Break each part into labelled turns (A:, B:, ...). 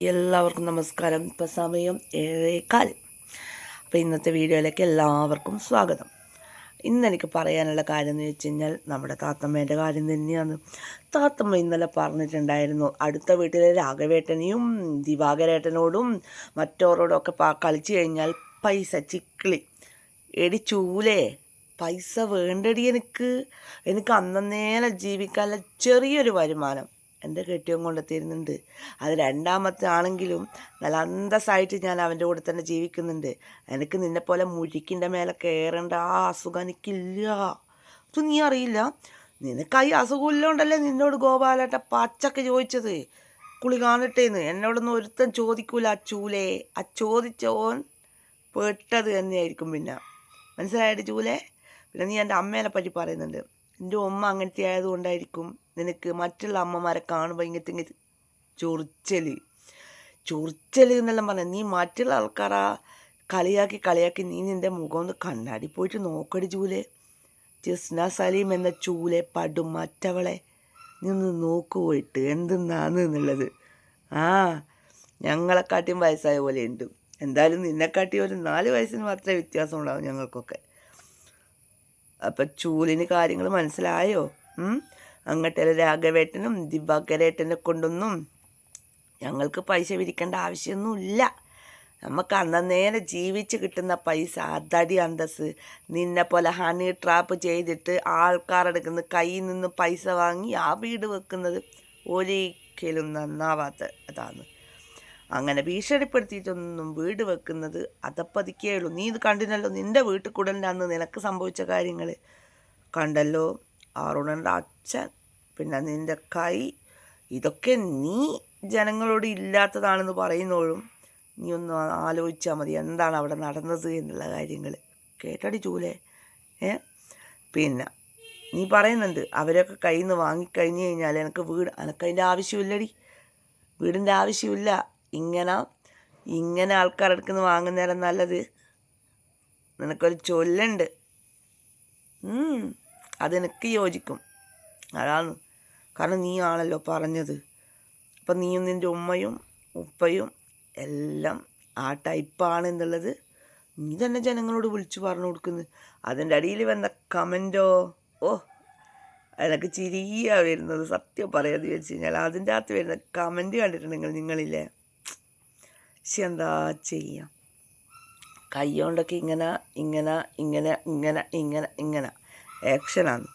A: എല്ലാവർക്കും നമസ്കാരം. ഇപ്പം സമയം ഏഴേക്കാൽ അപ്പോൾ ഇന്നത്തെ വീഡിയോയിലേക്ക് എല്ലാവർക്കും സ്വാഗതം. ഇന്ന് എനിക്ക് പറയാനുള്ള കാര്യം എന്ന് വെച്ച് കഴിഞ്ഞാൽ നമ്മുടെ താത്തമ്മേന്റെ കാര്യം തന്നെയാണ്. താത്തമ്മ ഇന്നലെ പറഞ്ഞിട്ടുണ്ടായിരുന്നു അടുത്ത വീട്ടിലെ രാഘവേട്ടനെയും ദിവാകരേട്ടനോടും മറ്റോരോടൊക്കെ ഒക്കെ കളിച്ചു കഴിഞ്ഞാൽ പൈസ ചിക്കിളി. എടി ചൂലേ പൈസ വേണ്ടടി എനിക്ക്. എനിക്ക് അന്നേരം ജീവിക്കാനുള്ള ചെറിയൊരു വരുമാനം. എന്റെ കെട്ടിയും കൊണ്ട് തരുന്നുണ്ട് അത് രണ്ടാമത്തെ ആണെങ്കിലും നല്ല അന്തസ്സായിട്ട് ഞാൻ അവന്റെ കൂടെ തന്നെ ജീവിക്കുന്നുണ്ട്. എനിക്ക് നിന്നെപ്പോലെ മുഴിക്കിന്റെ മേലെ കയറേണ്ട ആ അസുഖം എനിക്കില്ല. അത് നീ അറിയില്ല? നിനക്ക് ഈ അസുഖമില്ലോണ്ടല്ലേ നിന്നോട് ഗോപാലേട്ട പച്ചക്ക് ചോദിച്ചത്? കുളി കാണട്ടേന്ന്. എന്നോടൊന്നും ഒരുത്തൻ ചോദിക്കൂല ചൂലേ ആ ചോദിച്ചോൻ പെട്ടത് തന്നെയായിരിക്കും പിന്നെ. മനസ്സിലായിട്ട് ചൂലേ പിന്നെ നീ എന്റെ അമ്മേനെ പറ്റി പറയുന്നുണ്ട്. എന്റെ ഉമ്മ അങ്ങനത്തെ ആയതുകൊണ്ടായിരിക്കും നിനക്ക് മറ്റുള്ള അമ്മമാരെ കാണുമ്പോൾ ഇങ്ങനത്തെ ഇങ്ങനെ ചൊറിച്ചൽ ചൊറിച്ചൽ എന്നെല്ലാം പറഞ്ഞാൽ നീ മറ്റുള്ള ആൾക്കാരാ കളിയാക്കി കളിയാക്കി നീ നിന്റെ മുഖം ഒന്ന് കണ്ണാടി പോയിട്ട് നോക്കടി ചൂലെ ജസ്ന സലീം എന്ന ചൂലെ പടും മറ്റവളെ. നീ ഒന്ന് നോക്കു പോയിട്ട് എന്തെന്നാന്ന് എന്നുള്ളത്. ആ ഞങ്ങളെക്കാട്ടിയും വയസ്സായ പോലെ ഉണ്ട്. എന്തായാലും നിന്നെക്കാട്ടി ഒരു നാല് വയസ്സിന് മാത്രമേ വ്യത്യാസം ഉണ്ടാവും ഞങ്ങൾക്കൊക്കെ. അപ്പം ചൂലിന് കാര്യങ്ങൾ മനസ്സിലായോ? അങ്ങോട്ടെ രാഘവേട്ടനും ദിവാകരേട്ടനെ കൊണ്ടൊന്നും ഞങ്ങൾക്ക് പൈസ വിരിക്കേണ്ട ആവശ്യമൊന്നുമില്ല. നമുക്ക് അന്നേരം ജീവിച്ച് കിട്ടുന്ന പൈസ അതടി അന്തസ് നിന്നെ പോലെ ഹണി ട്രാപ്പ് ചെയ്തിട്ട് ആൾക്കാരെടുക്കുന്ന കയ്യിൽ നിന്ന് പൈസ വാങ്ങി ആ വീട് വെക്കുന്നത് ഒരിക്കലും നന്നാവാത്ത അതാണ് അങ്ങനെ ഭീഷണിപ്പെടുത്തിയിട്ടൊന്നും വീട് വെക്കുന്നത് അതപ്പതിക്കേ ഉള്ളൂ. നീ ഇത് കണ്ടിനല്ലോ നിന്റെ വീട്ടിൽ കൂടെ അന്ന് നിനക്ക് സംഭവിച്ച കാര്യങ്ങൾ കണ്ടല്ലോ? ആറുണന്റെ അച്ഛൻ പിന്നെ നിന്റെ കൈ ഇതൊക്കെ നീ ജനങ്ങളോട് ഇല്ലാത്തതാണെന്ന് പറയുന്നോഴും നീ ഒന്ന് ആലോചിച്ചാൽ മതി എന്താണ് അവിടെ നടന്നത് എന്നുള്ള കാര്യങ്ങൾ. കേട്ടടി ചൂലേ? ഏ? പിന്നെ നീ പറയുന്നുണ്ട് അവരൊക്കെ കയ്യിൽ നിന്ന് വാങ്ങിക്കഴിഞ്ഞ് കഴിഞ്ഞാൽ എനിക്ക് വീട് എനിക്കതിന്റെ ആവശ്യമില്ലടി. വീടിന്റെ ആവശ്യമില്ല. ഇങ്ങനെ ഇങ്ങനെ ആൾക്കാരെടുക്കുന്ന വാങ്ങുന്നേരം നല്ലത്. നിനക്കൊരു ചൊല്ലുണ്ട്. അതെനിക്ക് യോജിക്കും. അതാണ് കാരണം നീ ആണല്ലോ പറഞ്ഞത്. അപ്പം നീയും നിന്റെ ഉമ്മയും ഉപ്പയും എല്ലാം ആ ടൈപ്പാണ് എന്നുള്ളത് നീ തന്നെ ജനങ്ങളോട് വിളിച്ചു പറഞ്ഞു കൊടുക്കുന്നത് അതിന്റെ അടിയിൽ വന്ന കമന്റോ ഓ എനിക്ക് ചിരിയാണ് വരുന്നത്. സത്യം പറയാതെ വെച്ച് കഴിഞ്ഞാൽ അതിന്റെ അകത്ത് വരുന്ന കമന്റ് കണ്ടിട്ടുണ്ടെങ്കിൽ നിങ്ങളില്ലേ? പക്ഷെ എന്താ ചെയ്യാം? കൈ കൊണ്ടൊക്കെ ഇങ്ങനെ ഇങ്ങനെ ഇങ്ങനെ ഇങ്ങനെ ഇങ്ങനെ ഇങ്ങനെ. ആക്ഷനാണ്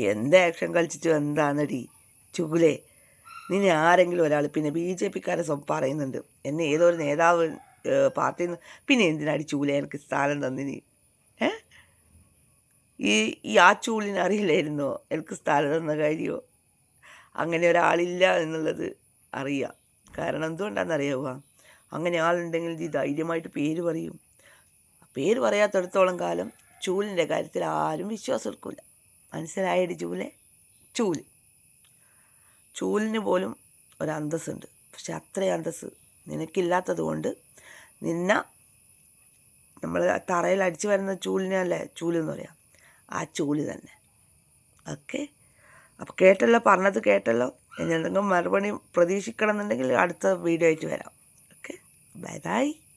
A: എന്ത് ആക്ഷൻ കളിച്ചിട്ട് എന്താണെടി? ചുകുലേ നിന്നെ ആരെങ്കിലും ഒരാൾ പിന്നെ ബി ജെ പിക്കാരെ പറയുന്നുണ്ട്. എന്നെ ഏതോ ഒരു നേതാവ് പാർട്ടിയിൽ നിന്ന് പിന്നെ എന്തിനാടി ചൂല എനിക്ക് സ്ഥാനം തന്നിനി? ഏ? ഈ ഈ ആ ചൂളിന് അറിയില്ലായിരുന്നോ? എനിക്ക് സ്ഥാനം തന്ന കാര്യമോ അങ്ങനെ ഒരാളില്ല എന്നുള്ളത് അറിയാം. കാരണം എന്തുകൊണ്ടാണെന്നറിയാവുക അങ്ങനെ ആളുണ്ടെങ്കിൽ ഇത് ധൈര്യമായിട്ട് പേര് പറയും. പേര് പറയാത്തടത്തോളം കാലം ചൂലിന്റെ കാര്യത്തിൽ ആരും വിശ്വാസം എടുക്കില്ല മനസ്സിലായടി ചൂലെ ചൂൽ. ചൂലിന് പോലും ഒരു അന്തസ്സുണ്ട് പക്ഷെ അത്രയും അന്തസ്സ് നിനക്കില്ലാത്തത് കൊണ്ട് നിന്ന നമ്മൾ തറയിൽ അടിച്ചു വരുന്ന ചൂലിനല്ലേ ചൂലെന്ന് പറയാം? ആ ചൂൽ തന്നെ. ഓക്കെ? അപ്പോൾ കേട്ടല്ലോ പറഞ്ഞത് കേട്ടല്ലോ. ഇനി എന്തെങ്കിലും മറുപടി പ്രതീക്ഷിക്കണം എന്നുണ്ടെങ്കിൽ അടുത്ത വീഡിയോ ആയിട്ട് വരാം. ഓക്കെ? Bye bye.